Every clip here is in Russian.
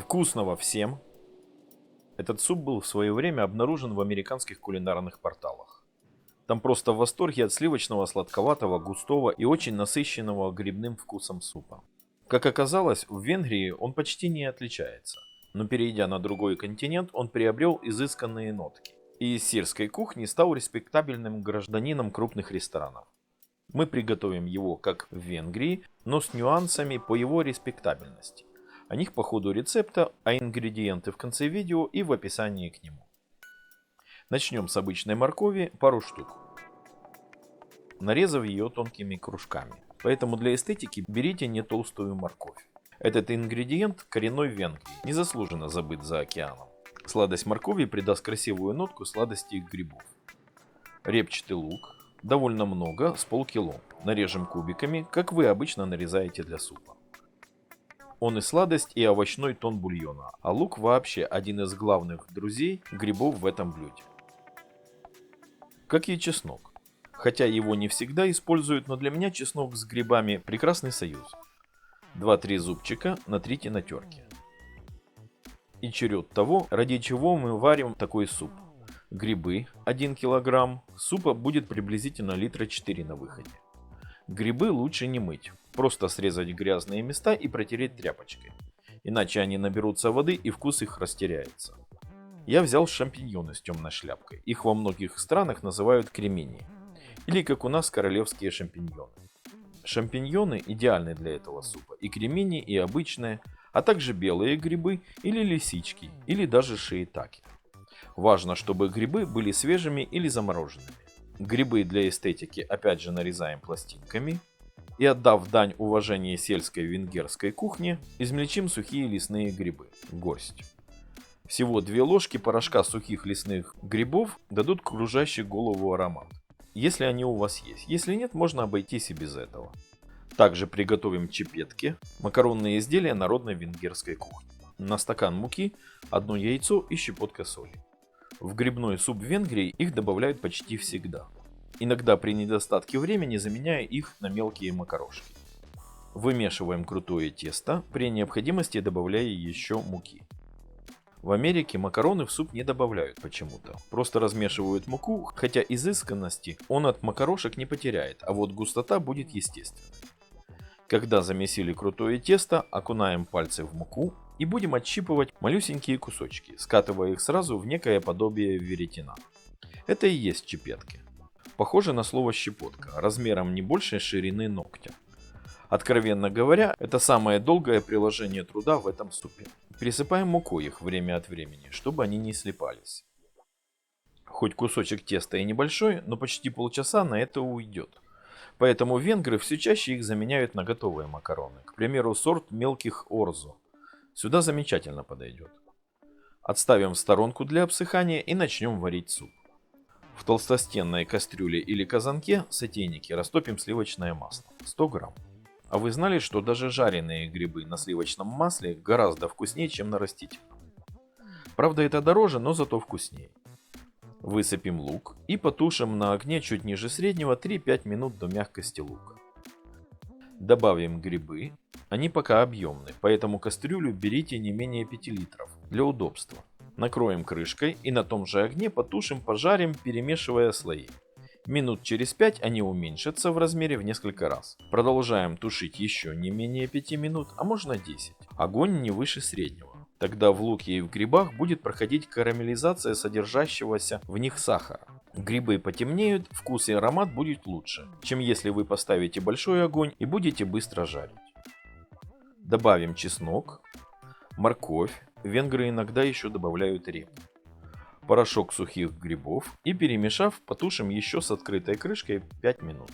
Вкусного всем! Этот суп был в свое время обнаружен в американских кулинарных порталах. Там просто в восторге от сливочного, сладковатого, густого и очень насыщенного грибным вкусом супа. Как оказалось, в Венгрии он почти не отличается, но перейдя на другой континент, он приобрел изысканные нотки и из сирской кухни стал респектабельным гражданином крупных ресторанов. Мы приготовим его как в Венгрии, но с нюансами по его респектабельности. О них по ходу рецепта, а ингредиенты в конце видео и в описании к нему. Начнем с обычной моркови, пару штук. Нарезав ее тонкими кружками. Поэтому для эстетики берите не толстую морковь. Этот ингредиент коренной в Венгрии, незаслуженно забыт за океаном. Сладость моркови придаст красивую нотку сладости грибов. Репчатый лук, довольно много, с полкило. Нарежем кубиками, как вы обычно нарезаете для супа. Он и сладость, и овощной тон бульона, а лук вообще один из главных друзей грибов в этом блюде. Как и чеснок. Хотя его не всегда используют, но для меня чеснок с грибами прекрасный союз. 2-3 зубчика натрите на терке. И черед того, ради чего мы варим такой суп. Грибы 1 кг, супа будет приблизительно литра 4 на выходе. Грибы лучше не мыть, просто срезать грязные места и протереть тряпочкой. Иначе они наберутся воды и вкус их растеряется. Я взял шампиньоны с темной шляпкой. Их во многих странах называют кремени. Или как у нас королевские шампиньоны. Шампиньоны идеальны для этого супа. И кремени, и обычные, а также белые грибы или лисички, или даже шиитаки. Важно, чтобы грибы были свежими или замороженными. Грибы для эстетики опять же нарезаем пластинками. И отдав дань уважения сельской венгерской кухне, измельчим сухие лесные грибы. Горсть. Всего две ложки порошка сухих лесных грибов дадут кружащий голову аромат. Если они у вас есть. Если нет, можно обойтись и без этого. Также приготовим чепетки, макаронные изделия народной венгерской кухни. На стакан муки, одно яйцо и щепотка соли. В грибной суп Венгрии их добавляют почти всегда. Иногда при недостатке времени заменяя их на мелкие макарошки. Вымешиваем крутое тесто, при необходимости добавляя еще муки. В Америке макароны в суп не добавляют почему-то. Просто размешивают муку, хотя изысканности он от макарошек не потеряет, а вот густота будет естественной. Когда замесили крутое тесто, окунаем пальцы в муку, и будем отщипывать малюсенькие кусочки, скатывая их сразу в некое подобие веретена. Это и есть чепетки. Похоже на слово щепотка, размером не больше ширины ногтя. Откровенно говоря, это самое долгое приложение труда в этом супе. Пересыпаем мукой их время от времени, чтобы они не слипались. Хоть кусочек теста и небольшой, но почти полчаса на это уйдет. Поэтому венгры все чаще их заменяют на готовые макароны. К примеру, сорт мелких орзу, Сюда замечательно подойдет. Отставим в сторонку для обсыхания и начнем варить суп. В толстостенной кастрюле или казанке сотейнике растопим сливочное масло 100 грамм. А вы знали, что даже жареные грибы на сливочном масле гораздо вкуснее, чем на растительном? Правда это дороже, но зато вкуснее. Высыпем лук и потушим на огне чуть ниже среднего 3-5 минут до мягкости лука. Добавим грибы они пока объемны, поэтому кастрюлю берите не менее 5 литров, для удобства. Накроем крышкой и на том же огне потушим, пожарим, перемешивая слои. Минут через 5 они уменьшатся в размере в несколько раз. Продолжаем тушить еще не менее 5 минут, а можно 10. Огонь не выше среднего. Тогда в луке и в грибах будет проходить карамелизация содержащегося в них сахара. Грибы потемнеют, вкус и аромат будет лучше, чем если вы поставите большой огонь и будете быстро жарить. Добавим чеснок, морковь, венгры иногда еще добавляют репу, порошок сухих грибов и перемешав, потушим еще с открытой крышкой 5 минут.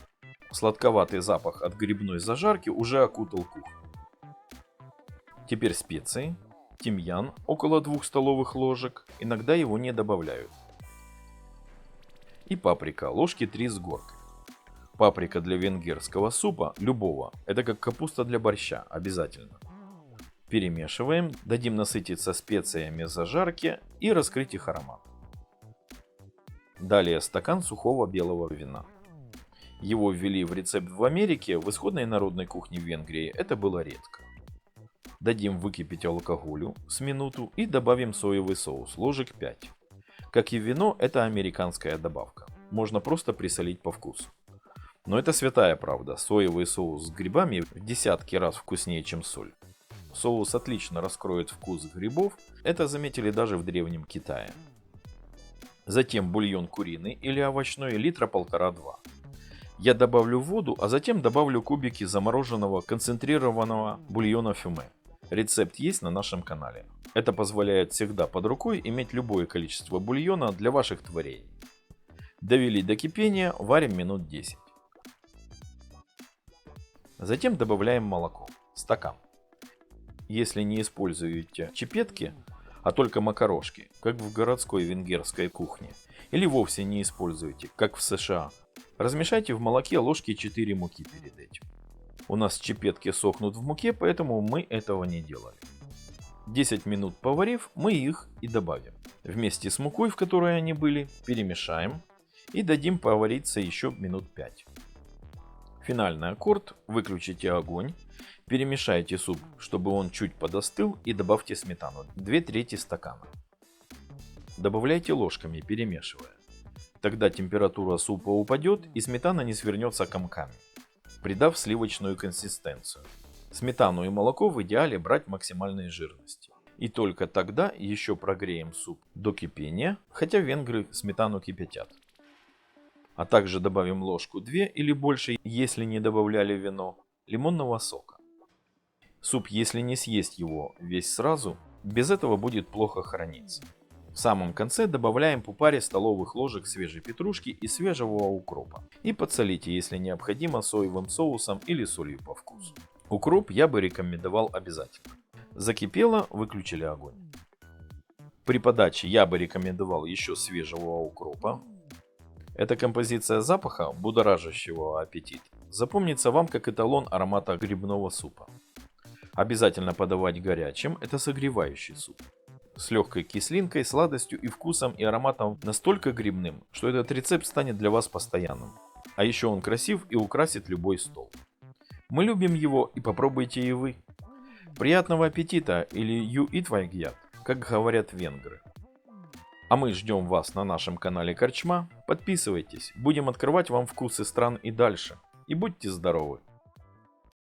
Сладковатый запах от грибной зажарки уже окутал кухню. Теперь специи. Тимьян около 2 столовых ложек, иногда его не добавляют. И паприка, ложки 3 с горкой. Паприка для венгерского супа, любого, это как капуста для борща, обязательно. Перемешиваем, дадим насытиться специями зажарки и раскрыть их аромат. Далее стакан сухого белого вина. Его ввели в рецепт в Америке, в исходной народной кухне Венгрии это было редко. Дадим выкипеть алкоголю с минуту и добавим соевый соус, ложек 5. Как и вино, это американская добавка. Можно просто присолить по вкусу. Но это святая правда. Соевый соус с грибами в десятки раз вкуснее, чем соль. Соус отлично раскроет вкус грибов. Это заметили даже в древнем Китае. Затем бульон куриный или овощной литра полтора-два. Я добавлю воду, а затем добавлю кубики замороженного концентрированного бульона фюме. Рецепт есть на нашем канале. Это позволяет всегда под рукой иметь любое количество бульона для ваших творений. Довели до кипения, варим минут 10. Затем добавляем молоко. Стакан. Если не используете чепетки, а только макарошки, как в городской венгерской кухне, или вовсе не используете, как в США, размешайте в молоке ложки 4 муки перед этим. У нас чепетки сохнут в муке, поэтому мы этого не делали. 10 минут поварив, мы их и добавим. Вместе с мукой, в которой они были, перемешаем и дадим повариться еще минут 5. Финальный аккорд. Выключите огонь. Перемешайте суп, чтобы он чуть подостыл и добавьте сметану. 2 трети стакана. Добавляйте ложками, перемешивая. Тогда температура супа упадет и сметана не свернется комками, придав сливочную консистенцию. Сметану и молоко в идеале брать максимальной жирности. И только тогда еще прогреем суп до кипения, хотя венгры сметану кипятят а также добавим ложку 2 или больше, если не добавляли вино, лимонного сока. Суп, если не съесть его весь сразу, без этого будет плохо храниться. В самом конце добавляем по паре столовых ложек свежей петрушки и свежего укропа. И подсолите, если необходимо, соевым соусом или солью по вкусу. Укроп я бы рекомендовал обязательно. Закипело, выключили огонь. При подаче я бы рекомендовал еще свежего укропа, эта композиция запаха, будоражащего аппетит, запомнится вам как эталон аромата грибного супа. Обязательно подавать горячим, это согревающий суп. С легкой кислинкой, сладостью и вкусом и ароматом настолько грибным, что этот рецепт станет для вас постоянным. А еще он красив и украсит любой стол. Мы любим его и попробуйте и вы. Приятного аппетита или you eat вайгьят, как говорят венгры. А мы ждем вас на нашем канале Корчма. Подписывайтесь, будем открывать вам вкусы стран и дальше. И будьте здоровы!